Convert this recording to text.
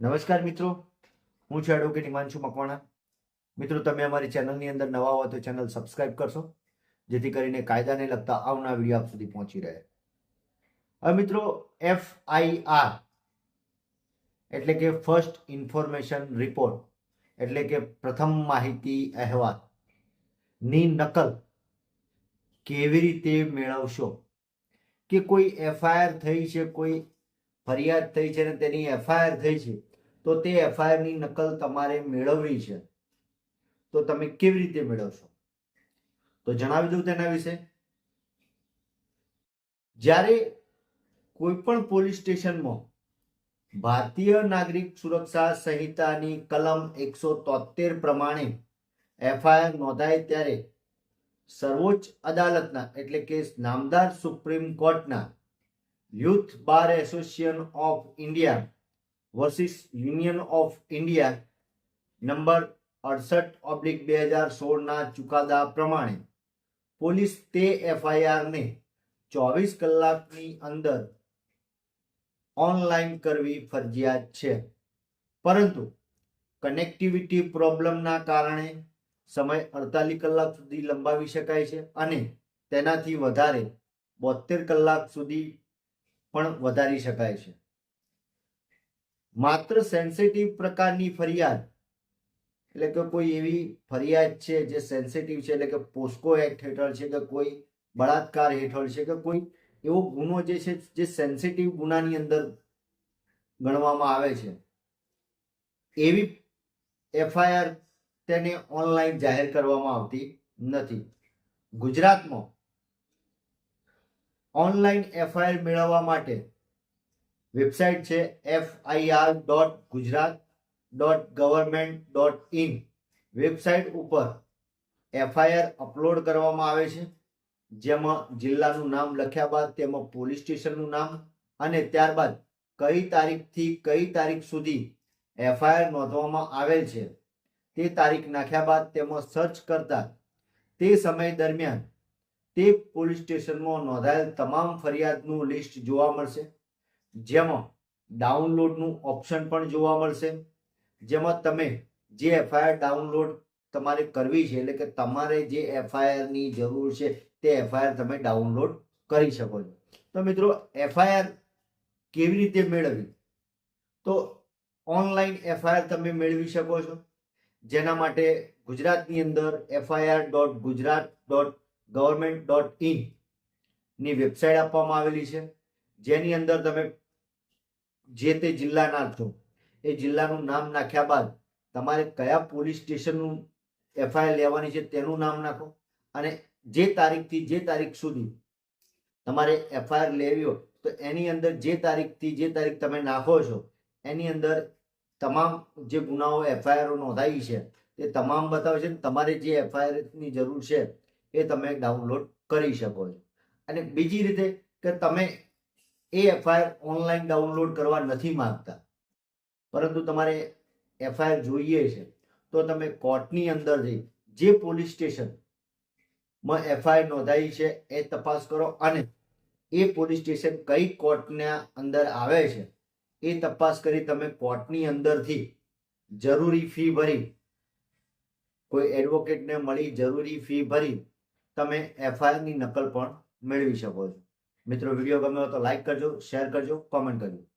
નમસ્કાર મિત્રો. હું છું એડવોકેટ હિમાંશુ મકવાણા. મિત્રો, તમે અમારી ચેનલની અંદર નવા હો તો ચેનલ સબસ્ક્રાઇબ કરશો, જેથી કરીને કાયદાને લગતા આવનાર વીડિયો આપ સુધી પહોંચી રહે. હવે મિત્રો એફ આઈ આર એટલે કે ફર્સ્ટ ઇન્ફોર્મેશન રિપોર્ટ એટલે કે પ્રથમ માહિતી અહેવાલ, ની નકલ કેવી રીતે મેળવશો? કે કોઈ એફઆઈઆર થઈ છે, કોઈ ફરિયાદ થઈ છે અને તેની એફઆઈઆર થઈ છે તો તે એફઆઈઆરની નકલ તમારે મેળવવી છે. તો તમે કેવી રીતે મેળવશો? તો જણાવી દઉં તેના વિશે. જ્યારે કોઈ પણ પોલીસ સ્ટેશનમાં ભારતીય નાગરિક સુરક્ષા સંહિતાની કલમ એકસો તોતેર પ્રમાણે એફઆઈઆર નોંધાય ત્યારે સર્વોચ્ચ અદાલતના, એટલે કે નામદાર સુપ્રીમ કોર્ટના, youth bar association of India versus union of India number અડસઠ ઓબ્લિક બે હજાર સોળના ચુકાદા પ્રમાણે પોલીસ તે એફઆઈઆરને ચોવીસ કલાકની અંદર ઓનલાઈન કરવી ફરજિયાત છે. પરંતુ કનેક્ટિવિટી પ્રોબ્લેમના કારણે સમય અડતાલીસ કલાક સુધી લંબાવી શકાય છે અને તેનાથી વધારે બોતેર કલાક સુધી પણ વધારી શકાય છે. માત્ર સેન્સિટિવ પ્રકારની ફરિયાદ. એટલે કે કોઈ એવી ફરિયાદ છે જે સેન્સિટિવ છે, એટલે કે પોસ્કો એક્ટ હેઠળ છે, કે કોઈ બળાત્કાર હેઠળ છે, કે કોઈ એવો ગુનો જે છે, જે સેન્સિટિવ ગુનાની અંદર ગણવામાં આવે છે. એવી એફઆઈઆર તેને ઓનલાઈન જાહેર કરવામાં આવતી નથી. ગુજરાતમાં ઓનલાઈન એફઆઈઆર મેળવવા માટે વેબસાઇટ છે FIR dot Gujarat dot government dot in website ઉપર એફઆઈઆર અપલોડ કરવામાં આવે છે. જેમાં જિલ્લાનું નામ લખ્યા બાદ તેમાં પોલીસ સ્ટેશનનું નામ અને ત્યારબાદ કઈ તારીખથી કઈ તારીખ સુધી એફઆઈઆર નોંધવામાં આવેલ છે. તે તારીખ નાખ્યા બાદ તેમાં સર્ચ કરતા તે સમય દરમિયાન તે પોલીસ સ્ટેશનમાં નોંધાયેલ તમામ ફરિયાદનું લિસ્ટ જોવા મળશે. જેમાં ડાઉનલોડનું ઓપ્શન પણ જોવા મળશે. જેમાં તમે જે એફઆઈઆર ડાઉનલોડ તમારે કરવી છે, એટલે કે તમારે જે એફઆઈઆરની જરૂર છે, તે એફઆઈઆર તમે ડાઉનલોડ કરી શકો છો. તો મિત્રો, એફઆઈઆર કેવી રીતે મેળવવી? તો ઓનલાઈન એફઆઈઆર તમે મેળવી શકો છો. જેના માટે ગુજરાતની અંદર FIR dot Gujarat dot government dot in website આપવામાં આવેલી છે. જેની અંદર તમે જે તે જિલ્લાના છો, એ જિલ્લાનું નામ નાખ્યા બાદ તમારે કયા પોલીસ સ્ટેશનનું એફઆઈઆર લેવાની છે તેનું નામ નાખો અને જે તારીખથી જે તારીખ સુધી તમારે એફઆઈઆર લેવી હોય તો એની અંદર જે તારીખથી જે તારીખ તમે નાખો છો, એની અંદર તમામ જે ગુનાઓ એફઆઈઆર નોંધાઈ છે તે તમામ બતાવે છે તમારે જે એફઆઈઆરની જરૂર છે એ તમે ડાઉનલોડ કરી શકો છો. અને બીજી રીતે કે તમે એ એફઆઈઆર ઓનલાઈન ડાઉનલોડ કરવા નથી માંગતા. પરંતુ તમારે એફઆઈઆર જોઈએ છે. તો તમે કોર્ટની અંદર જઈ જે પોલીસ સ્ટેશનમાં એફઆઈઆર નોંધાઈ છે એ તપાસ કરો અને એ પોલીસ સ્ટેશન કઈ કોર્ટના અંદર આવે છે એ તપાસ કરી તમે કોર્ટની અંદરથી જરૂરી ફી ભરી, કોઈ એડવોકેટને મળી જરૂરી ફી ભરી તમે એફઆઈઆરની નકલ પણ મેળવી શકો છો. મિત્રો વીડિયો ગમ્યો તો લાઈક કરજો શેર કરજો કોમેન્ટ કરજો.